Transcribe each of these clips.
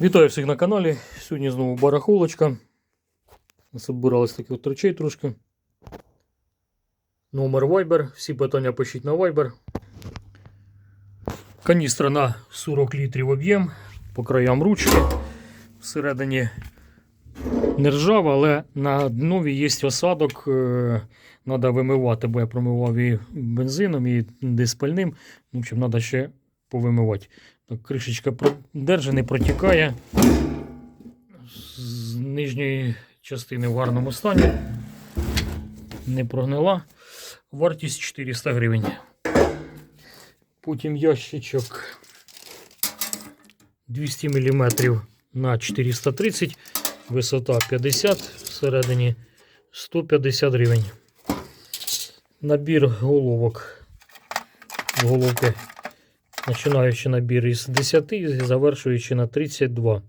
Вітаю всіх на каналі. Сьогодні знову барахолочка. Збирались таких от речей трошки. Номер Viber. Всі питання пишіть на Viber. Каністра на 40 літрів об'єм. По краям ручки. Всередині не ржава, але на днові є осадок. Треба вимивати, бо я промивав її бензином і диспальним. В общем, треба ще повимивати. Так, кришечка держи, не протікає. З нижньої частини в гарному стані. Не прогнила. Вартість 400 гривень. Потім ящичок 200 мм на 430, висота 50, всередині 150 гривень. Набір головок. Головки Починаючи набір із 10 і завершуючи на 32.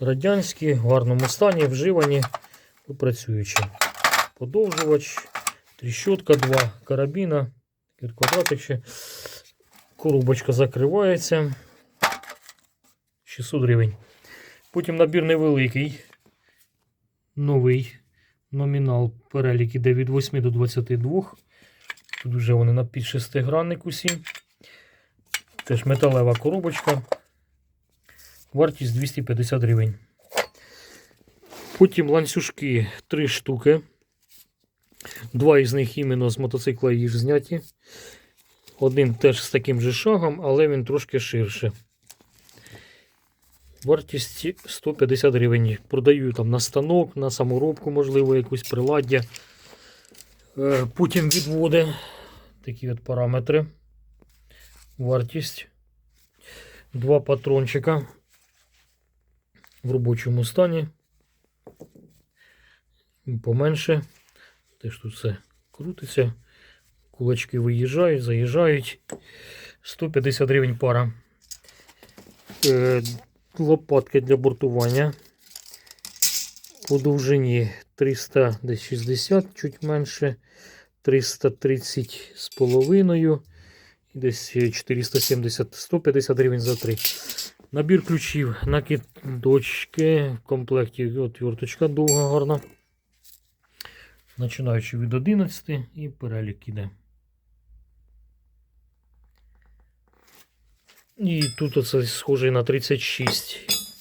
Радянські, в гарному стані, вживані, працюючі. Подовжувач, тріщотка 2, карабіна, квадратик ще. Коробочка закривається. 600 гривень. Потім набір невеликий, новий номінал перелік іде від 8 до 22. Тут вже вони на під шестигранник усі. Теж металева коробочка. Вартість 250 гривень. Потім ланцюжки 3 штуки. Два із них іменно з мотоцикла їх зняті. Один теж з таким же шагом, але він трошки ширше. Вартість 150 гривень. Продаю там на станок, на саморобку, можливо, якусь приладдя. Е, Потім відводи. Такі от параметри. Вартість. Два патрончика в робочому стані. Поменше. Теж тут все крутиться. Кулачки виїжджають, заїжджають. 150 гривень пара. Е, лопатки для бортування. По довжині 360, чуть менше. 330 з половиною. Десь 470-150 гривень за три. Набір ключів, накидочки, в комплекті отверточка довга, гарна. Починаючи від 11 і перелік іде. І тут оце схожий на 36.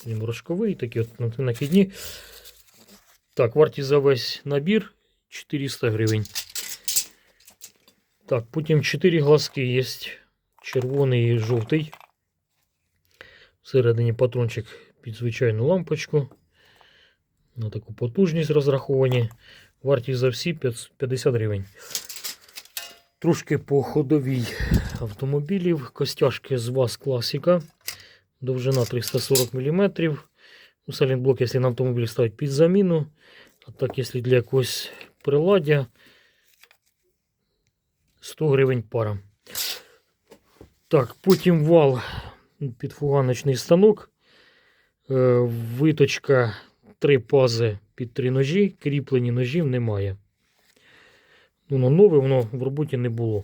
Він рожковий, такі от накидні. Так, вартість за весь набір 400 гривень. Так, потім 4 глазки є. Червоний і жовтий. Всередині патрончик під звичайну лампочку. На таку потужність розраховані. Вартість за всі 50 гривень. Трошки по ходовій автомобілів. Костяшки з ВАЗ класика. Довжина 340 мм. У салінблок, якщо на автомобіль ставить під заміну. А так, якщо для якогось приладдя. 100 гривень пара. Так, потім вал під фуганочний станок. Е, виточка три пази під три ножі. Кріплені ножів немає. Воно нове, воно в роботі не було.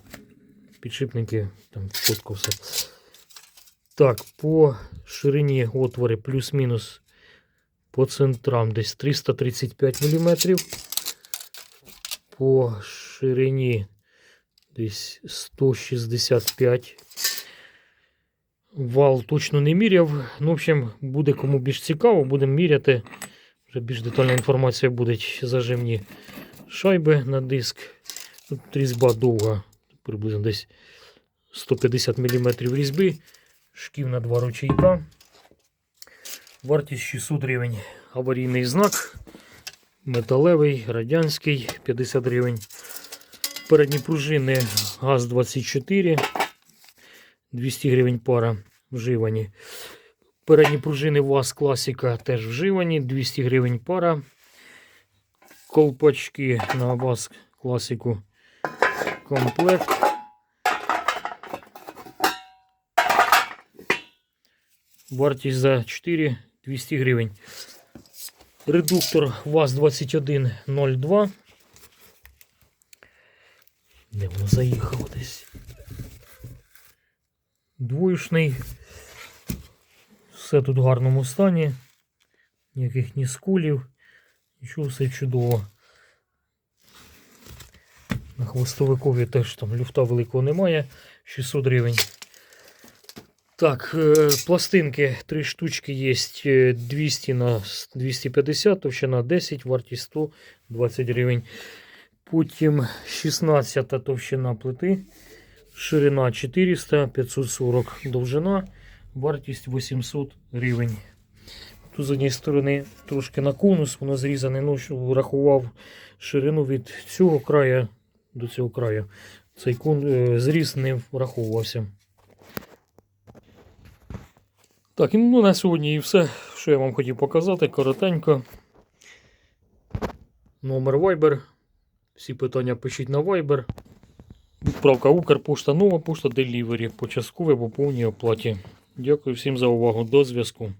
Підшипники там чітко все. Так, по ширині отвори плюс-мінус по центрам десь 335 мм. По ширині десь 165. Вал точно не міряв. Ну, в общем, буде кому більш цікаво, будемо міряти. Вже більш детальна інформація буде зажимні шайби на диск. Тут різьба довга, приблизно десь 150 мм різьби, шків на два ручейка. Вартість 600 гривень. Аварійний знак. Металевий, радянський 50 гривень. Передні пружини ГАЗ-24, 200 гривень пара вживані. Передні пружини ВАЗ Класика теж вживані, 200 гривень пара. Колпачки на ВАЗ Класику комплект. Вартість за 4 200 гривень. Редуктор ВАЗ-2102. Воно заїхало десь? Двоєшний. Все тут в гарному стані. Ніяких ні скулів. Нічого, все чудово. На хвостовикові теж там люфта великого немає. 600 гривень. Так, е, пластинки, три штучки є 200 на 250, товщина 10, вартість 120 гривень. Потім 16 товщина плити, ширина 400, 540 довжина, вартість 800 гривень. Тут з однієї сторони трошки на конус, воно зрізане, ну, врахував ширину від цього краю до цього краю. Цей кон, е, зріз не враховувався. Так, ну на сьогодні і все, що я вам хотів показати, коротенько. Номер Viber. Всі питання пишіть на Viber. Відправка Укрпошта, нова пошта Delivery по частковій або повній оплаті. Дякую всім за увагу. До зв'язку.